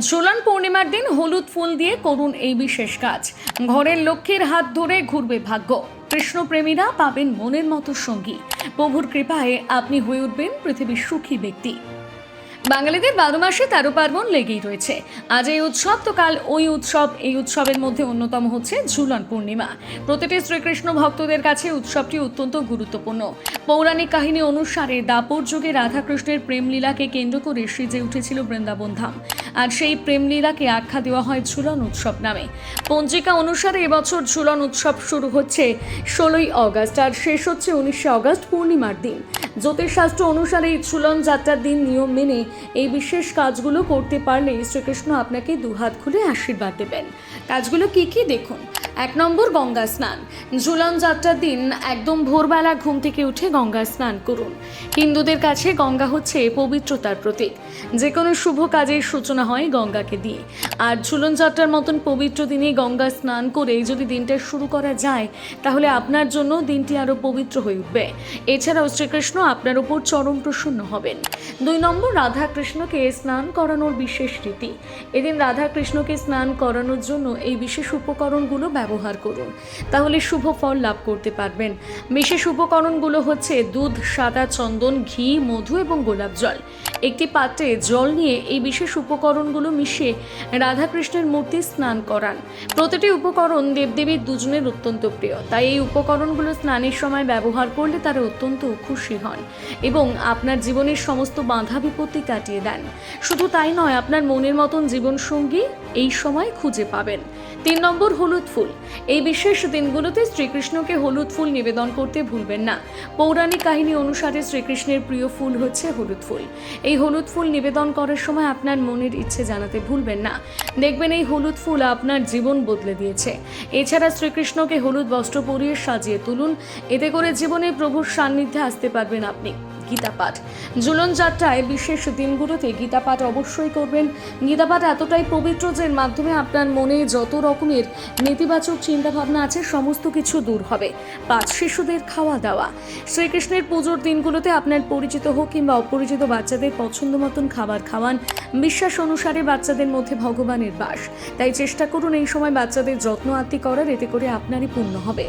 ঝুলন পূর্ণিমার দিন হলুদ ফুল দিয়ে করুন এই বিশেষ কাজ। ঘরের লক্ষ্মীর হাত ধরে ঘুরবে ভাগ্য। কৃষ্ণপ্রেমীরা পাবেন মনের মতো সঙ্গী। প্রভুর কৃপায় আপনি হয়ে উঠবেন পৃথিবীর সুখী ব্যক্তি। বাঙালিদের বারো মাসে তেরো পার্বণ লেগেই রয়েছে। আজ এই উৎসব, তো কাল ওই উৎসব, এই উৎসবের মধ্যে অন্যতম হচ্ছে ঝুলন পূর্ণিমা। প্রতিটি শ্রীকৃষ্ণ ভক্তদের কাছে উৎসবটি অত্যন্ত গুরুত্বপূর্ণ। পৌরাণিক কাহিনী অনুসারে দাপর যুগে রাধাকৃষ্ণের প্রেমলীলাকে কেন্দ্র করে সেজে উঠেছিল বৃন্দাবন ধাম। আর সেই প্রেমলীলাকে আখ্যা দেওয়া হয় ঝুলন উৎসব নামে। পঞ্জিকা অনুসারে এবছর ঝুলন উৎসব শুরু হচ্ছে ষোলোই অগস্ট, আর শেষ হচ্ছে উনিশে অগস্ট পূর্ণিমার দিন। জ্যোতিষশাস্ত্র অনুসারে ইচ্ছুলন যাত্রার দিন নিয়ম মেনে এই বিশেষ কাজগুলো করতে পারলে শ্রীকৃষ্ণ আপনাকে দুহাত খুলে আশীর্বাদ দেবেন। কাজগুলো কি কি দেখুন। এক নম্বর গঙ্গা স্নান। ঝুলন যাত্রার দিন একদম ভোরবেলা ঘুম থেকে উঠে গঙ্গা স্নান করুন। হিন্দুদের কাছে গঙ্গা হচ্ছে পবিত্রতার প্রতীক। যে কোনো শুভ কাজের সূচনা হয় গঙ্গাকে দিয়ে। আর ঝুলন যাত্রার মতন পবিত্র দিনে গঙ্গা স্নান করে যদি দিনটা শুরু করা যায়, তাহলে আপনার জন্য দিনটি আরও পবিত্র হয়ে উঠবে। এছাড়াও শ্রীকৃষ্ণ আপনার উপর চরম প্রসন্ন হবেন। দুই নম্বর রাধা কৃষ্ণকে স্নান করানোর বিশেষ রীতি। এদিন রাধা কৃষ্ণকে স্নান করানোর জন্য এই বিশেষ উপকরণগুলো ব্যবহার করুন। তাহলে শুভ ফল লাভ করতে পারবেন। বিশেষ উপকরণগুলো হচ্ছে দুধ, সাদা চন্দন, ঘি, মধু এবং গোলাপ জল। একটি পাত্রে জল নিয়ে এই বিশেষ উপকরণগুলো মিশিয়ে রাধাকৃষ্ণের মূর্তি স্নান করান। প্রতিটি উপকরণ দেবদেবীর দুজনের অত্যন্ত প্রিয়। তাই এই উপকরণগুলো স্নানের সময় ব্যবহার করলে তারা অত্যন্ত খুশি হন এবং আপনার জীবনের সমস্ত বাধা বিপত্তি কাটিয়ে দেন। শুধু তাই নয়, আপনার মনের মতন জীবনসঙ্গী এই সময় খুঁজে পাবেন। তিন নম্বর হলুদ ফুল। এই বিশেষ দিনগুলোতে শ্রীকৃষ্ণকে হলুদ ফুল নিবেদন করতে ভুলবেন না। পৌরাণিক কাহিনী অনুসারে শ্রীকৃষ্ণের প্রিয় ফুল হচ্ছে হলুদ ফুল। এই হলুদ ফুল নিবেদন করার সময় আপনার মনের ইচ্ছে জানাতে ভুলবেন না। দেখবেন এই হলুদ ফুল আপনার জীবন বদলে দিয়েছে। এছাড়া শ্রীকৃষ্ণকে হলুদ বস্ত্র পরিয়ে সাজিয়ে তুলুন। এতে করে জীবনে প্রভুর সান্নিধ্যে আসতে পারবেন আপনি। গীতা পাঠ ঝুলন যাত্রায় বিশেষ দিনগুলোতে গীতা পাঠ অবশ্যই করবেন। গীতা পাঠ এতটাই পবিত্র যে মাধ্যমে আপনার মনে যত রকমের নেতিবাচক চিন্তাভাবনা আছে, সমস্ত কিছু দূর হবে। পাঁচ শিশুদের খাওয়া দাওয়া। শ্রীকৃষ্ণের পুজোর দিনগুলোতে আপনার পরিচিত হোক কিংবা অপরিচিত বাচ্চাদের পছন্দ মতন খাবার খাওয়ান। বিশ্বাস অনুসারে বাচ্চাদের মধ্যে ভগবানের বাস। তাই চেষ্টা করুন এই সময় বাচ্চাদের যত্ন আত্মি করার, এতে করে আপনারই পূর্ণ হবে।